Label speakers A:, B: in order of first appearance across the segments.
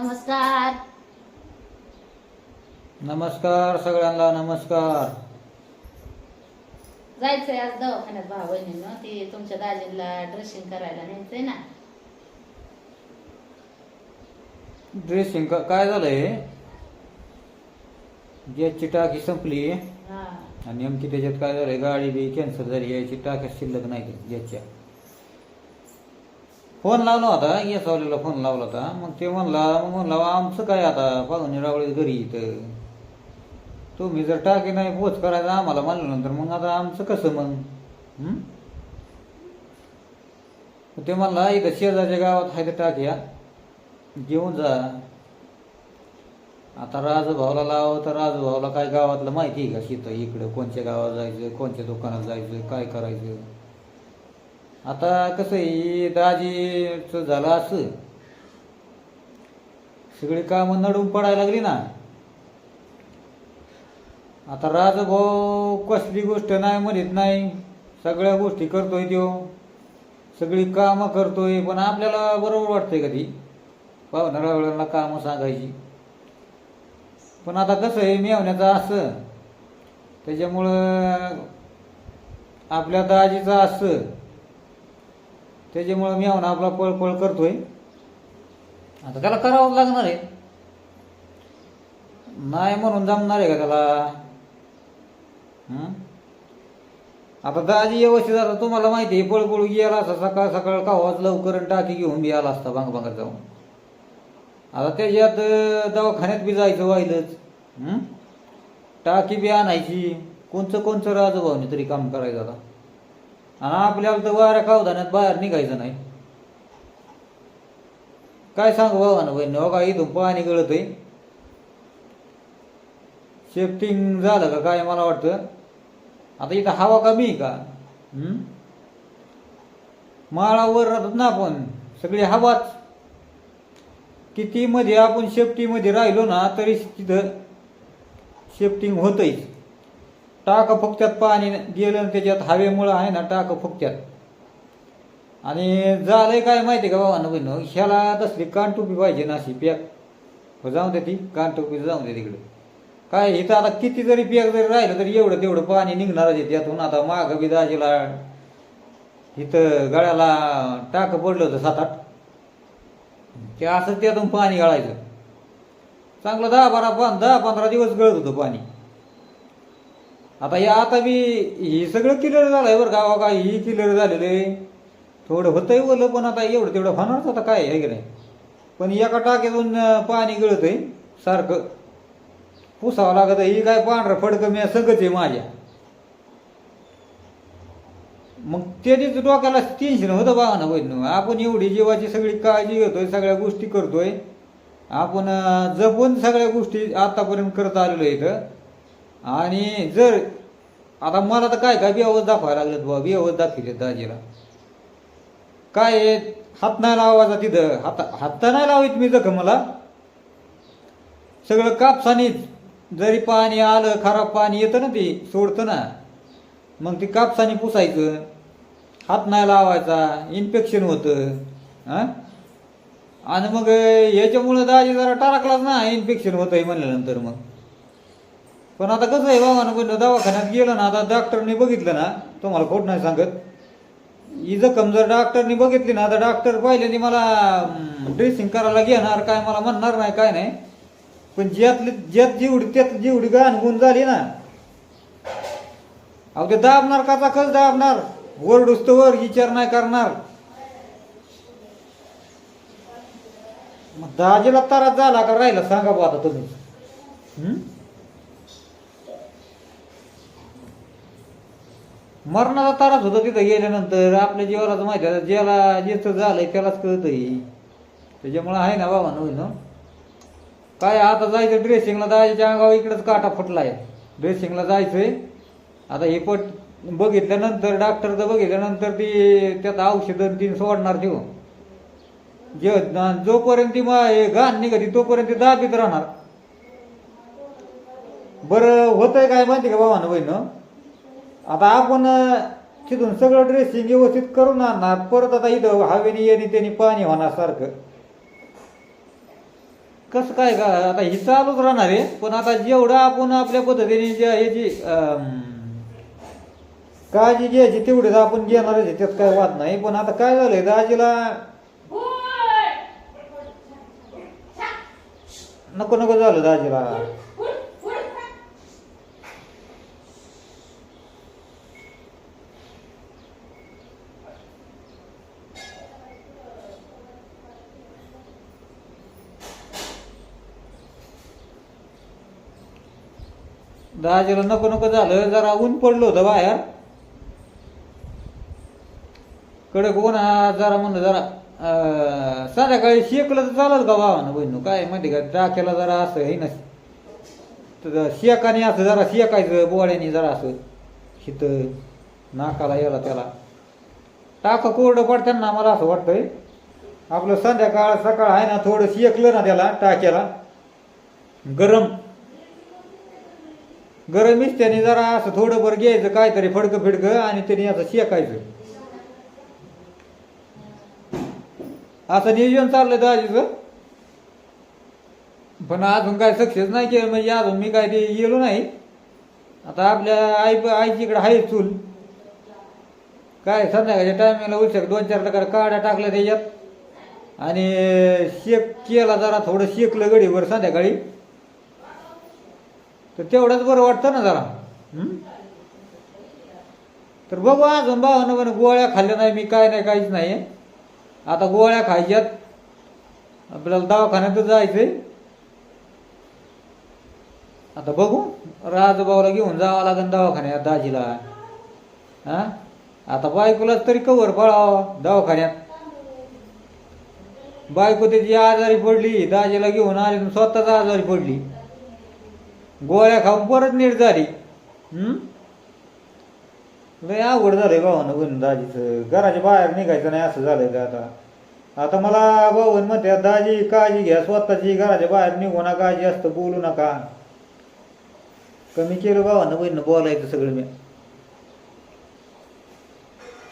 A: नमस्कार.
B: नमस्कार सगळ्यांना नमस्कार.
A: जायचंय आज दवाखान्यात भाऊ बहिणीनं ती तुमच्या दाजीला ड्रेसिंग करायला न्यायचंय ना.
B: ड्रेसिंग का काय झालंय? गॅसची टाकी संपली
A: हा.
B: आणि नेमकी त्याच्यात काय झालंय? गाडी बी कॅन्सल झाली. याची टाक्या शिल्लक नाही गॅसच्या फोन लावला होता येसावलीला फोन लावला होता. मग ते म्हणला मग म्हणला आमचं काय आता? पाहुणे रावळी घरी इथं. तुम्ही जर टाकी नाही पोच करायचा आम्हाला म्हणल्यानंतर मग आता आमचं कसं मग? ते म्हणला इथं शेजारच्या गावात आहे तर टाक्या घेऊन जा. आता राजभावला लाव तर राजभावला काय गावातलं माहिती आहे का? शीत इकडं कोणत्या गावात जायचं कोणत्या दुकानात जायचं काय करायचं? आता कसं आहे दाजीचं झालं असं. सगळी कामं नडून पडायला लागली ना. आता राजभाऊ कसली गोष्ट नाही म्हणत नाही. सगळ्या गोष्टी करतोय त्यो. सगळी कामं करतोय पण आपल्याला बरोबर वाटतंय कधी पाहुणाऱ्या वेळेला कामं सांगायची. पण आता कसं आहे मेवण्याचं असं. त्याच्यामुळं आपल्या दाजीचं असं. त्याच्यामुळं मी मेवणा आपला पळपळ करतोय. आता त्याला करावं लागणार आहे. नाही म्हणून जमणार आहे का त्याला? आता दाजी व्यवस्थित आता तुम्हाला माहिती आहे पळपळू गेला असता सकाळ सकाळ कावाच लवकर आणि टाकी घेऊन बी आला असता बांग बांगत जाऊन. आता त्याच्यात दवाखान्यात बी जायचं व्हायलंच. टाकी बी आणायची. कोणचं कोणचं राजभावने तरी काम करायचं आता. आणि आपल्याला तर वाऱ्या कावदाण्यात बाहेर निघायचं नाही. काय सांगू भावानं बहिणी? हो का इथून पाणी गळत आहे शेफ्टिंग झालं का काय मला वाटतं? आता इथं हवा कमी आहे का? माळावर राहतात ना आपण सगळी हवाच. किती मध्ये आपण शेफ्टीमध्ये राहिलो ना तरी तिथं शेफ्टिंग होतंच टाक फुकत्यात पाणी गेलं आणि त्याच्यात हवेमुळं आहे ना टाक फुकत्यात. आणि झालंय काय माहिती का बाबा बहिण? ह्याला तसली कानटोपी पाहिजे ना अशी पॅक हो जाऊ दे ती कानटोपी जाऊ दे तिकडं. काय इथं आता किती जरी पॅक जरी राहिलं तरी एवढं तेवढं पाणी निघणारच आहे त्यातून. आता माग बी दाजीला इथं गळ्याला टाक पडलं होतं सात आठ ते असं त्यातून पाणी गाळायचं. चांगलं दहा बारा पण दहा पंधरा दिवस गळत होतं पाणी. आता हे आता बी हे सगळं क्लिअर झालंय बरं गावा का ही क्लिअर झालेलं आहे. थोडं होतंय ओलं पण आता एवढं तेवढं होणारच आता काय आहे की नाही? पण एका टाक्यातून पाणी गळत आहे सारखं. पुसावं लागत आहे ही काय पांढरं फडकं मी सगळंच आहे माझ्या. मग त्यानेच डोक्याला टेन्शन होतं बघा ना बहिण आपण एवढी जीवाची सगळी काळजी घेतोय सगळ्या गोष्टी करतोय. आपण जपून सगळ्या गोष्टी आतापर्यंत करत आलेलो आहे इथं. आणि जर आता मला तर काय काय बेवस दाखवायला लागलं बाबा बेवस दाखवले दाजीला. काय हात नाही लावायचा तिथं. हात हात नाही लावायचं मी जखम मला. सगळं कापसानीच जरी पाणी आलं खराब पाणी येतं ना ते सोडतं ना. मग ते कापसाने पुसायचं. हात नाही लावायचा इन्फेक्शन होतं. हां? आणि मग याच्यामुळं दाजी जरा टाकलाच ना इन्फेक्शन होतं आहे म्हणल्यानंतर मग. पण आता कसं आहे बाबा पण दवाखान्यात गेलं ना आता डॉक्टरने बघितलं ना तुम्हाला खोट नाही सांगत. ही जखम जर डॉक्टरने बघितली ना आता डॉक्टर पाहिल्याने मला ड्रेसिंग करायला घेणार काय मला म्हणणार नाही काय नाही. पण ज्यातली ज्यात जेवढी त्यात जेवढी गाण गुण झाली ना अहो ते दाबणार काचा कस दाबणार? वर वर विचार नाही करणार. मग दाजीला तारा झाला का राहिला सांगा बा आता तुम्ही. मरणाचा ताराच होता तिथं गेल्यानंतर. आपल्या जीवाला माहिती आहे. ज्याला ज्याचं झालंय त्यालाच कळतंय. त्याच्यामुळं आहे ना बाबा नवीन काय आता जायचं ड्रेसिंगला जायच्या अंगावर इकडंच काटा फुटलाय. ड्रेसिंगला जायचंय. आता हे पट बघितल्यानंतर डॉक्टरचं बघितल्यानंतर ती त्यात औषधं तीन सोडणार देऊ हो. जे जोपर्यंत ती मा- हे घाण निघती तोपर्यंत ती दाबीत राहणार. बरं होतंय काय माहिती का बाबा बहिण आता आपण तिथून सगळं ड्रेसिंग व्यवस्थित करून आणणार. परत आता इथं हवेने येणे त्याने पाणी होणार सारखं कसं काय का आता ही चालूच राहणार आहे. पण आता जेवढं आपण आपल्या पद्धतीने जे याची अं, काळजी घ्यायची तेवढीच आपण घेणारच आहे. त्यात काय वाद नाही. पण आता काय झालंय दाजीला नको नको झालं दाजीला. दाजीला नको नको झालं जरा ऊन पडलं होतं बाहेर. कडक ऊन हा जरा म्हणलं जरा संध्याकाळी शेकलं तर चालत का भावानं बहिण? काय माहिती का? टाक्याला जरा असं हे नस तर शेकाने असं जरा शेकायचं बोळ्याने जरा असं शित नाकाला याला त्याला. टाक कोरडं पडताना मला असं वाटतंय आपलं संध्याकाळ सकाळ आहे ना थोडं शेकलं ना त्याला टाक्याला. गरम. गरम त्याने जरा असं थोडं घ्यायचं काहीतरी फडकं फिडकं आणि त्याने असं शेकायचं. असं नियोजन चाललंय दाजीचं. पण अजून काय सक्सेस नाही केलं म्हणजे अजून मी काय ते गेलो नाही. आता आपल्या आई आईची इकडे आहे चूल. काय संध्याकाळच्या टायमिंगला उलशक दोन चार टक्का काड्या टाकल्या त्याच्यात. आणि शेक केला जरा थोडं शेकलं गडीवर संध्याकाळी. तर तेवढंच बरं वाटतं ना जरा. तर बघू अजून भावानं म्हणे गोळ्या खाल्ल्या नाही मी काय नाही काहीच नाही. आता गोळ्या खायच्यात. आपल्याला दवाखान्यातच जायचंय. आता बघू राजभाऊला घेऊन जावं लागेल दवाखान्यात दाजीला. हा? आता बायकोलाच तरी कवर पळावं दवाखान्यात. बायको त्याची आजारी पडली दाजीला घेऊन आली स्वतःच आजारी पडली. गोळ्या खाऊन परत नीट झाली. लय अवघड झालंय भावानं बहीण दाजीचं घराच्या बाहेर निघायचं नाही असं झालंय का आता? आता मला भाऊन म्हणते दाजी काळजी घ्या स्वतःची घराच्या बाहेर निघू नका जास्त बोलू नका. कमी केलं भावानं बहिणं बोलायचं सगळं मी.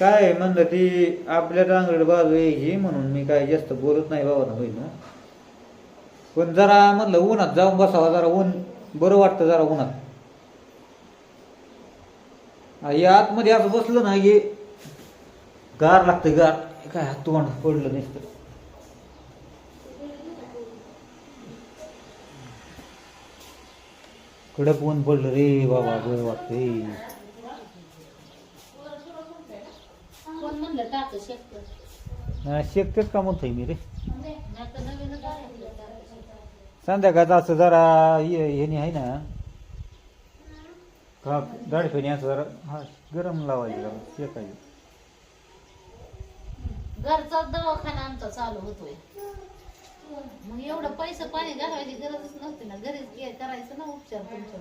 B: काय म्हणलं ती आपल्या टांगड बाजू यायची म्हणून मी काय जास्त बोलत नाही भावानं बहिणं पण जरा म्हणलं उन्हात जाऊन बसावा जरा ऊन बरं वाटतं जरा उन्हात. या आतमध्ये असं बसलं ना की गार लागतं गार. काय हात तोंड पडलं नसतं कडक ऊन पडलं रे बाबा बरं नाही, शेकतेच का म्हणतोय मी रे? संध्याकाळचं असं जरा हे ह्यानी आहे ना? का गाडीफेनी असं जरा हा गरम लावायचं जरा शेकायचं
A: घरचा दवाखाना आमचा चालू होतोय. मग एवढं पैसे पाणी घालवायची गरजच नव्हती ना. घरीच घे- करायचं ना उपचार तुमच्या.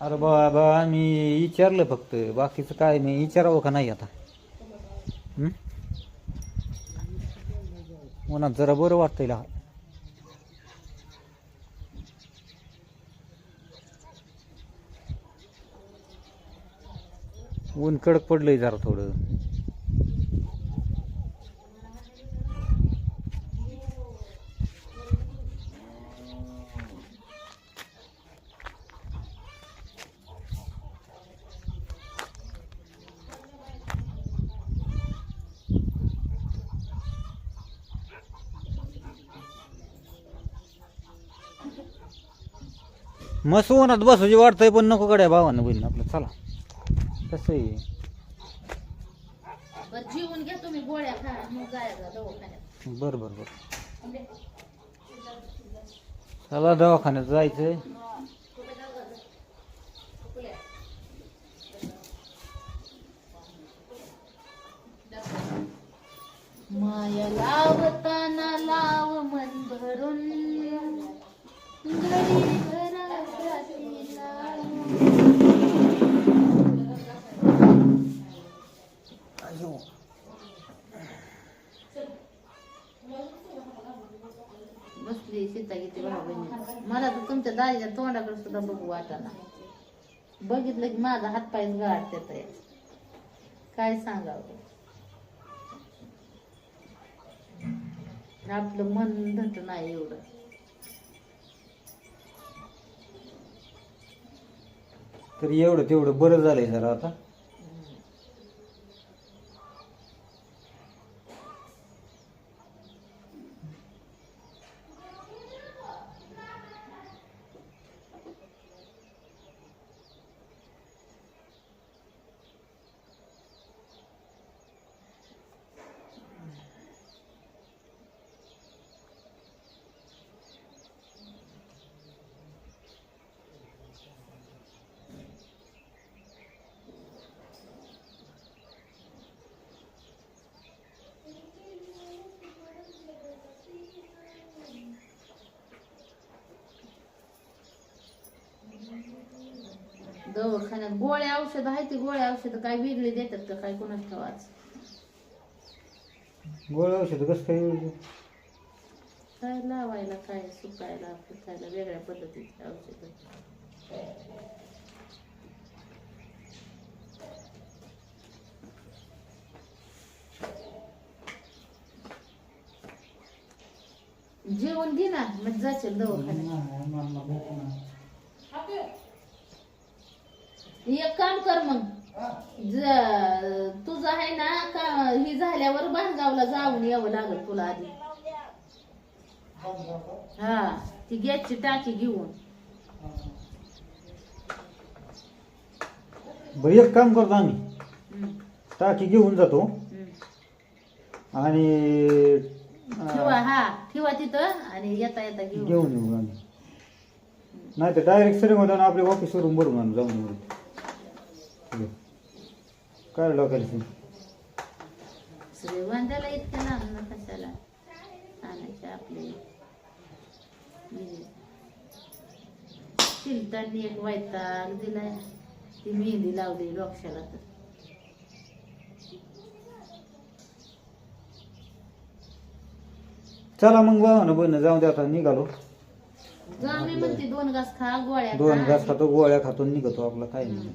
B: अरे बाबा मी विचारलं फक्त. बाकीचं काय मी विचारावं का नाही आता? हं? मनात जरा बरं वाटतंय ला. ऊन कडक पडलंय जरा थोडं. मस्त उन्हात बसायची वाटतंय पण नको गड्या भावानं बहिण आपलं. चला. कसं आहे?
A: बरं जेवून घ्या तुम्ही गोळ्या खा मग दवाखान्यात.
B: बरं बरं बरं. चला दवाखान्यात जायचंय.
A: माया लावताना लाव मन भरून बसली सीता किती भाऊ मला तर तुमच्या दाजीच्या तोंडाकडे सुद्धा बघू वाटाना बघितलं की माझा हातपायच गाठ येत काय सांगावं? आपलं मन धट नाही एवढं.
B: तरी एवढं तेवढं बरं झालंय जरा आता.
A: दवाखान्यात. गोळ्या औषध आहे ती गोळ्या औषध काय वेगळी देतात का काय कोणाच ठेवाच
B: गोळ्या औषध कसं काय?
A: काय लावायला काय सुकायला पुसायला वेगळ्या पद्धतीची औषध. जेवण घे ना मग जाशील दवाखान्यात. एक काम कर मग. ज- तुझं आहे ना का ही झाल्यावर बांधगावला जाऊन यावं लागल तुला आधी. हा ती गॅसची टाकी घेऊन.
B: बरं एक काम करतो आम्ही.
A: हम्म,
B: टाकी घेऊन जातो.
A: हम्म.
B: आणि
A: ठेवा
B: अं,
A: हा ठेवा तिथं आणि येता येता घेऊन.
B: घेऊन येऊ आम्ही. नाही तर डायरेक्ट सरी होता आपल्या ऑफिसवरून भरून आणू जाऊन येऊ. काय लोकांची
A: श्रीगोंद्याला इतक्या लांब ना कशाला आणायचे आपले? शिलटांनी एक वैताग दिलाय. ती मेहंदी लावली डोक्याला तर.
B: चला मग भावानं बहिण जाऊ दे आता निघालो.
A: जा मी म्हणते दोन घास खा गोळ्या
B: दोन
A: खा.
B: घास खातो गोळ्या खातो निघतो आपला काय नाही.